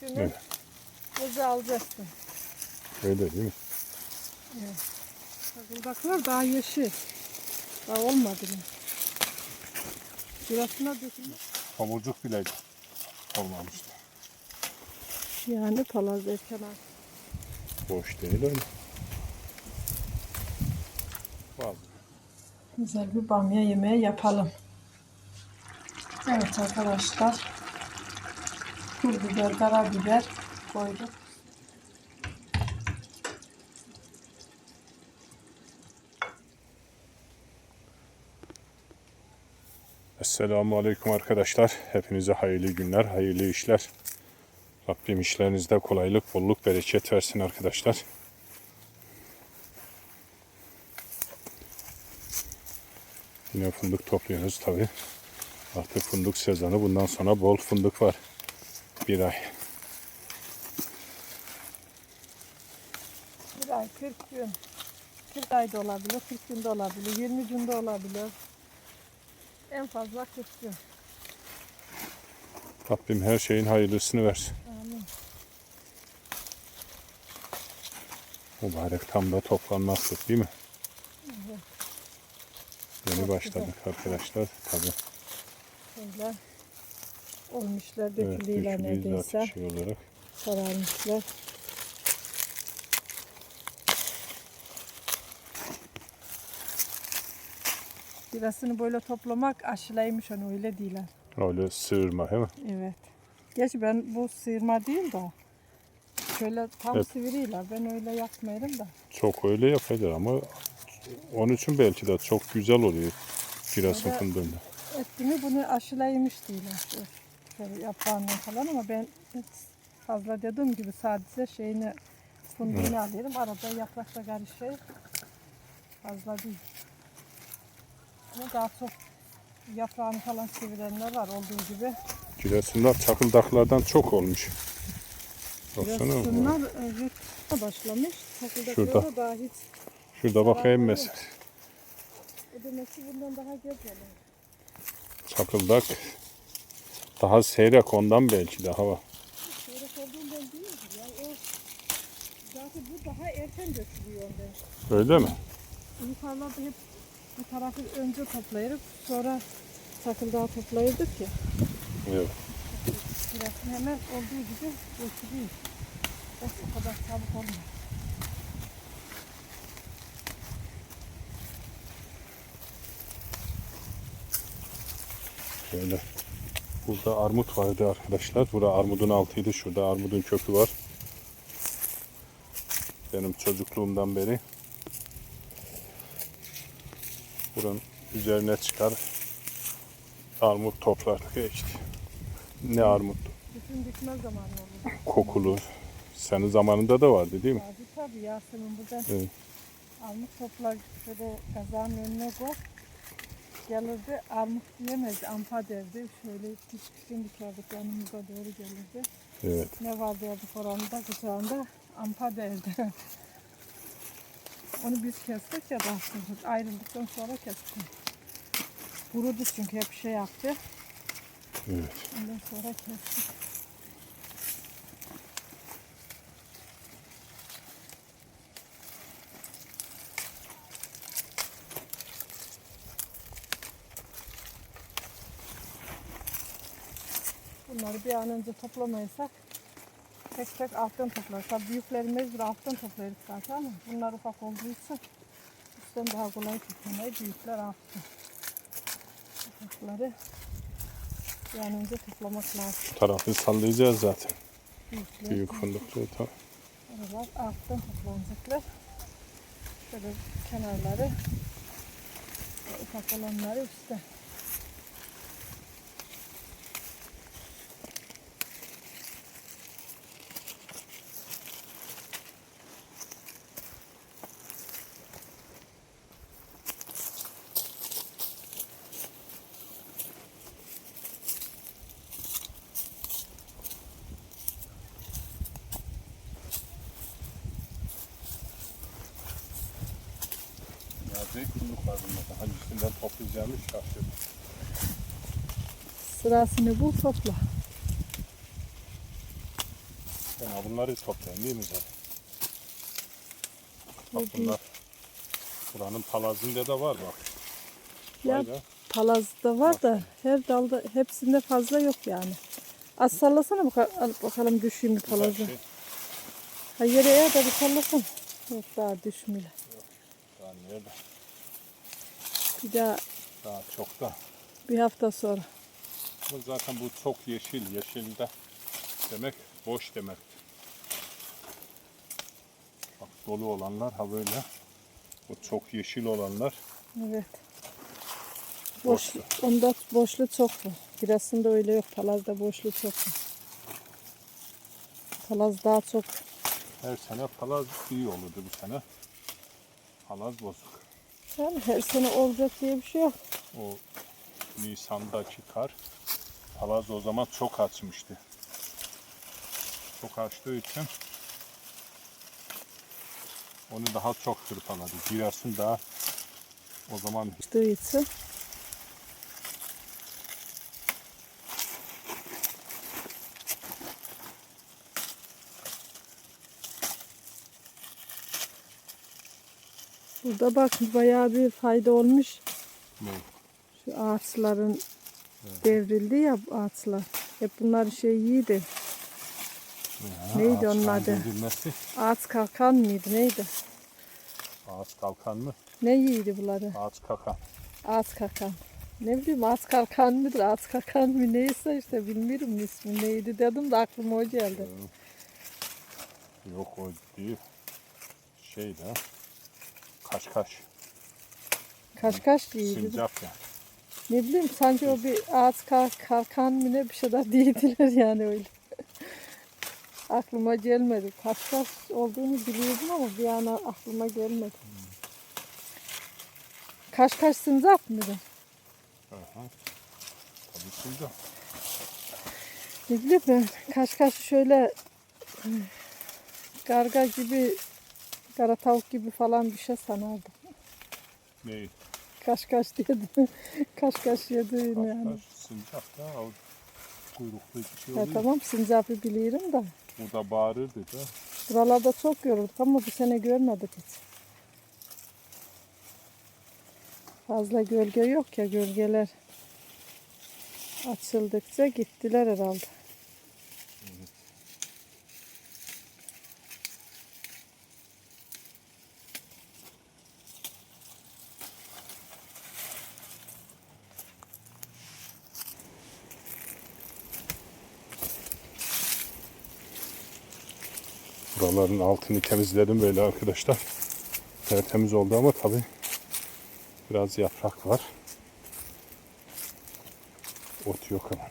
Günü Evet. alacaksın. Öyle değil mi? Bakın daha yeşil. Daha olmadı mı? Şurasına dökülmüş. Tomurcuk bile olmamıştı. Yani palaz erken. Boş değil öyle. Bazı. Güzel bir bamya yemeği yapalım. Evet arkadaşlar. Pul biber, karabiber koyduk. Esselamu Aleyküm arkadaşlar. Hepinize hayırlı günler, hayırlı işler. Rabbim işlerinizde kolaylık, bolluk, bereket versin arkadaşlar. Yine fındık topluyoruz tabi. Artık fındık sezonu. Bundan sonra bol fındık var. Bir ay. Bir ay 40 gün. 40 ayda olabilir, 40 günde olabilir, 20 günde olabilir. En fazla 40 gün. Rabbim her şeyin hayırlısını versin. Amin. Mübarek tam da toplanmazdık değil mi? Evet. Yeni Çok başladık arkadaşlar. Tabi. Böyle olmuşlar, Evet, dökülüyorlar dökülüyor neredeyse. zaten şey olarak. Sararmışlar. Birasını böyle toplamak aşılaymış onu öyle değiller. Öyle sığırma değil mi? Evet. Gerçi ben bu sıyırma değil de şöyle tam Evet. sivriyle ben öyle yapmayırım da. Çok öyle yapıyorlar ama onun için belki de çok güzel oluyor Giresun fındığında. Etimi bunu aşılaymış değiller. Şöyle yaprağından falan ama ben fazla dediğim gibi sadece şeyini fındığını alıyorum. Arada yaprakla karışıyor. Fazla değil. Ama daha çok yaprağını falan çevirenler var olduğu gibi. Giresunlar çakıldaklardan çok olmuş. Baksana. Şunlar evet başlamış. Takıldakları Şurada. daha hiç. Şurada bakayım mesela. Ki bundan daha geç olur. Çakıldak daha seyrek ondan belki de hava. Seyrek olduğundan değildir ya. O zaten bu daha erken dökülüyor ondan. Öyle mi? Yukarılarda hep bu tarafı önce toplayırıp sonra takıldağı toplayırdık ya. Evet. Burası hemen olduğu gibi dökülüyor. Bak o kadar çabuk olmuyor. Şöyle. Burada armut vardı arkadaşlar. Burada armudun altıydı. Şurada armudun kökü var. Benim çocukluğumdan beri. Buranın üzerine çıkar. Armut toplardık işte. Ne armut? Bütün dikme zamanı oldu. Kokulu. Senin zamanında da vardı değil mi? Tabii tabii Yasemin burada Evet. armut toplar şöyle kazanın önüne koy. Gelirdi armut diyemezdi ampa derdi. Şöyle küçük küçük dikerdik yanımıza doğru gelirdi. Evet. Ne var derdik oranda kucağında ampa derdi. Onu biz kestik ya da ayrıldıktan sonra kestik. Kurudu çünkü hep şey yaptı. Evet. Ondan sonra kestik. Bunları bir an önce toplamayırsak tek tek alttan toplarız. Tabii büyükleri mecbur alttan toplarız zaten ama bunlar ufak olduğu için üstten daha kolay toplamayı büyükler altta. Ufakları bir an önce toplamak lazım. Tarafı sallayacağız zaten. Büyükler. Büyük fındıklı. Tamam. Oralar alttan toplanacaklar. Şöyle kenarları ufak olanları üstte. Büyük fındık var bunda. Hangisinden toplayacağımız şaşırdım. Sırasını bul topla. Ben bunları toplayayım değil mi zaten? Bak bunlar. Buranın palazında da var bak. Ya Vay be. palazda var da her dalda hepsinde fazla yok yani. Az sallasana baka- al bakalım düşeyim mi Güzel palazı. şey. Ha yere eğer de bir sallasana. Yok daha düşmüyor. Daha nerede? Bir daha Daha çok da. bir hafta sonra. Bu zaten bu çok yeşil. Yeşilde demek boş demek. Bak dolu olanlar ha böyle. Bu çok yeşil olanlar Evet. Boş, boştu. onda boşluğu çok var. Giresun'da öyle yok. Palaz'da boşluğu çok var. Palaz daha çok. Her sene palaz iyi olurdu bu sene. Palaz bozuk. Yani her sene olacak diye bir şey yok. O Nisan'daki kar palaz o zaman çok açmıştı. Çok açtığı için onu daha çok hırpaladı. Giresun daha o zaman Çıktığı için. Burada bak bayağı bir fayda olmuş. ne? Şu ağaçların devrildi ya ağaçlar. Hep bunlar şey yiydi. Ya, Neydi onun adı? Ağaç kalkan mıydı neydi? Ağaç kalkan mı? Ne yiydi bunları? Ağaç kakan. Ağaç kakan. Ne bileyim ağaç kalkan mıdır? Ağaç kakan mı neyse işte bilmiyorum ismi neydi dedim de aklıma o geldi. Yok o değil. Şey de kaşkaş. Kaşkaş yiydi. Sincap ya. Ne bileyim sanki o bir ağaç kal- kalkan mı ne bir şeyler değildiler yani öyle. aklıma gelmedi. Kaşkaş olduğunu biliyordum ama bir an aklıma gelmedi. Kaşkaş sincap mıydı? Aha. Tabii sincap. Ne bileyim ben kaşkaş şöyle garga gibi kara tavuk gibi falan bir şey sanardım. Ne? Kaşkaş dedim. Kaşkaş yedim yani. Kaşkaş, sincap da o kuyruklu bir şey Ya oluyor. tamam sincapı biliyorum da. Bu da bağırırdı da. Buralarda çok görürdük ama bu sene görmedik hiç. Fazla gölge yok ya gölgeler açıldıkça gittiler herhalde. Buraların altını temizledim böyle arkadaşlar. Tertemiz oldu ama tabi biraz yaprak var. Ot yok ama.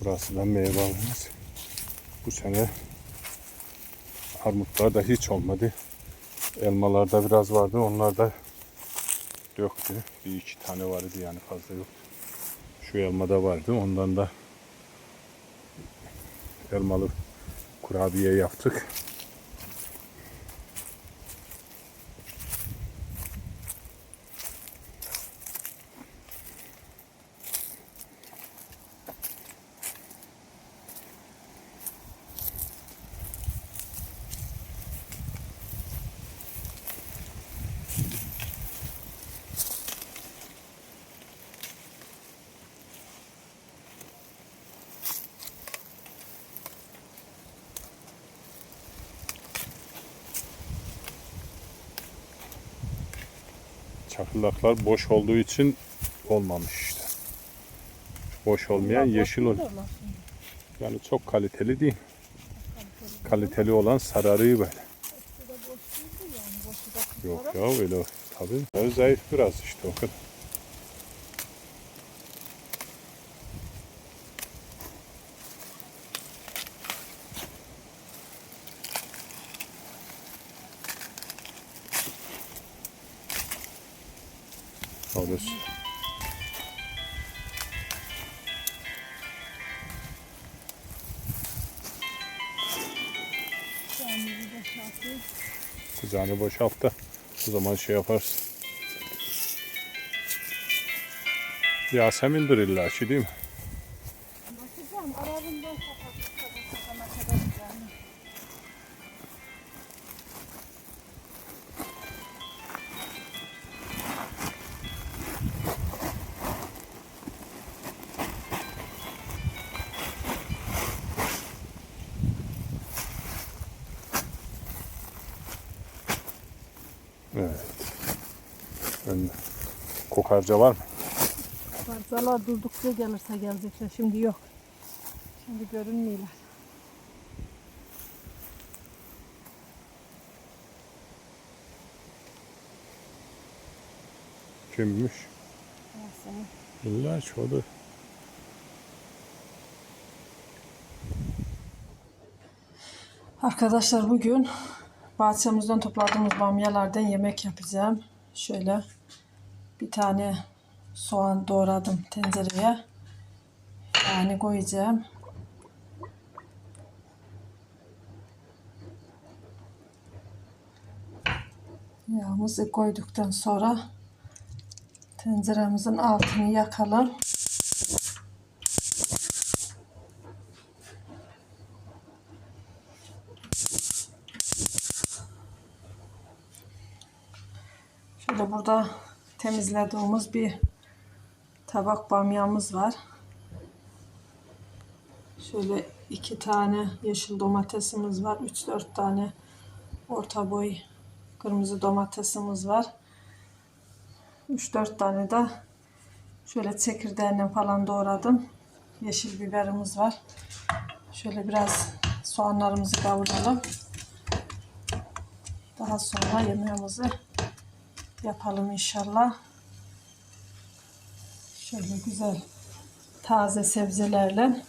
Burası da meyve alımız. Bu sene armutlarda hiç olmadı. Elmalarda biraz vardı. Onlar da yoktu. Bir iki tane vardı yani fazla yok. Şu elmada vardı. Ondan da elmalı kurabiye yaptık. Çakıllaklar boş olduğu için olmamış işte. Boş olmayan yeşil ol. Yani çok kaliteli değil. Kaliteli olan sararıyor böyle. Yok ya öyle tabii. Zayıf biraz işte o kadar. Olur. Kucağını boşalt da o zaman şey yaparsın. Yasemin'dir illa ki değil mi? Bakacağım arabında Evet. Kokarca var mı? Parçalar durdukça gelirse gelecekler. Şimdi yok. Şimdi görünmüyorlar. Kimmiş? Aslında. İlla çoğdu. Arkadaşlar bugün bahçemizden topladığımız bamyalardan yemek yapacağım. Şöyle bir tane soğan doğradım tencereye. Yani koyacağım. Yağımızı koyduktan sonra tenceremizin altını yakalım. Şöyle burada temizlediğimiz bir tabak bamyamız var. Şöyle iki tane yeşil domatesimiz var. 3-4 tane orta boy kırmızı domatesimiz var. 3-4 tane de şöyle çekirdeğinden falan doğradım. Yeşil biberimiz var. Şöyle biraz soğanlarımızı kavuralım. Daha sonra yemeğimizi yapalım inşallah. Şöyle güzel taze sebzelerle.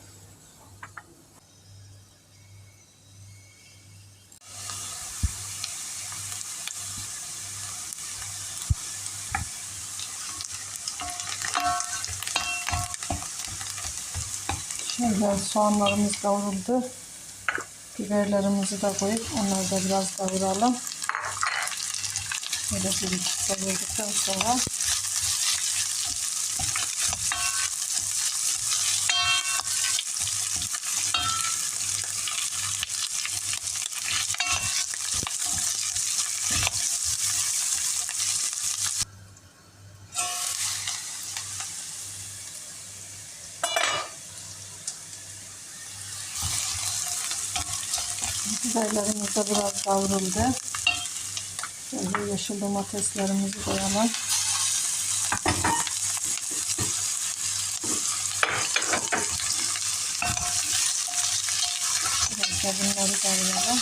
Şöyle soğanlarımız kavruldu. Biberlerimizi de koyup onları da biraz kavuralım. Böyle bir iki kavurduktan sonra biberlerimiz de biraz kavruldu. Yeşil domateslerimizi koyalım. Biraz da bunları kavuralım.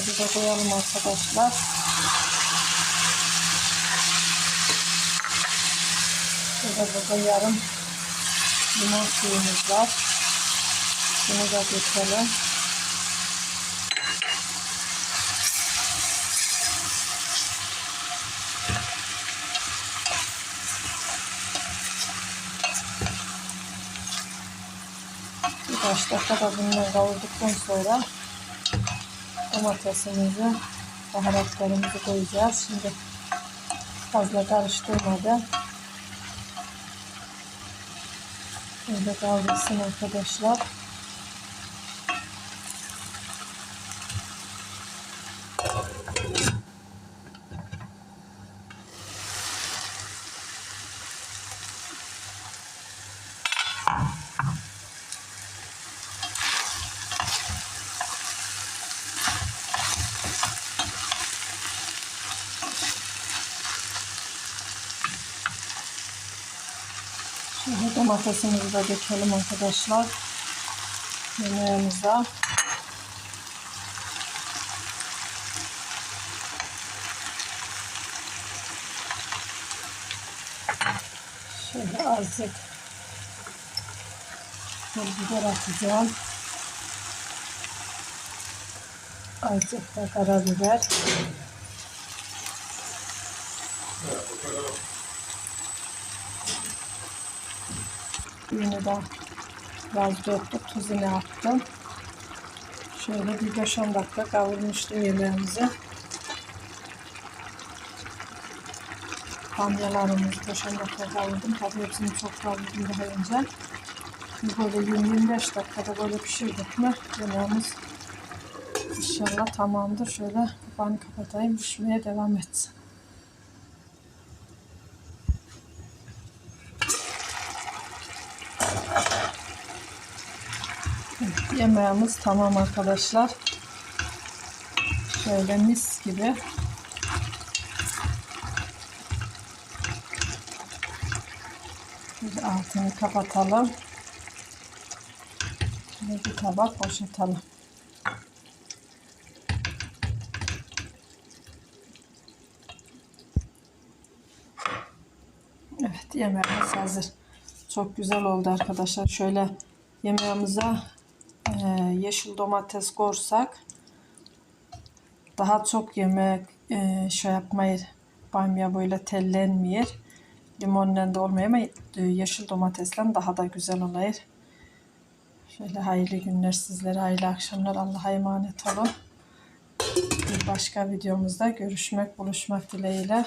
Bamyamızı da koyalım arkadaşlar. Burada burada yarım limon suyumuz var. Bunu da dökelim. Birkaç dakikada bunları kavurduktan sonra domatesimizi, baharatlarımızı koyacağız. Şimdi fazla karıştırmadan böyle kavrulsun arkadaşlar. Şimdi domatesimizi de dökelim arkadaşlar. Yemeğimize. Şöyle azıcık biber atacağım. Azıcık da karabiber. Yine de biraz döktük. Tuzunu attım. Şöyle bir 5-10 dakika kavurmuştum yemeğimizi. Bamyalarımızı 5-10 dakika kavurdum. Tabii hepsini çok kavurdum daha önce. Böyle 20-25 dakikada böyle pişirdik mi yemeğimiz inşallah tamamdır. Şöyle kapağını kapatayım pişmeye devam etsin. Yemeğimiz tamam arkadaşlar. Şöyle mis gibi. Bir altını kapatalım. Ve bir tabak boşaltalım. Evet yemeğimiz hazır. Çok güzel oldu arkadaşlar. Şöyle yemeğimize e, yeşil domates korsak daha çok yemek e, şey yapmayır. Bamya böyle tellenmiyor. Limonla da olmuyor ama e, yeşil domatesle daha da güzel olayır. Şöyle hayırlı günler sizlere, hayırlı akşamlar. Allah'a emanet olun. Bir başka videomuzda görüşmek, buluşmak dileğiyle.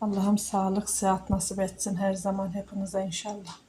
Allah'ım sağlık, sıhhat nasip etsin her zaman hepinize inşallah.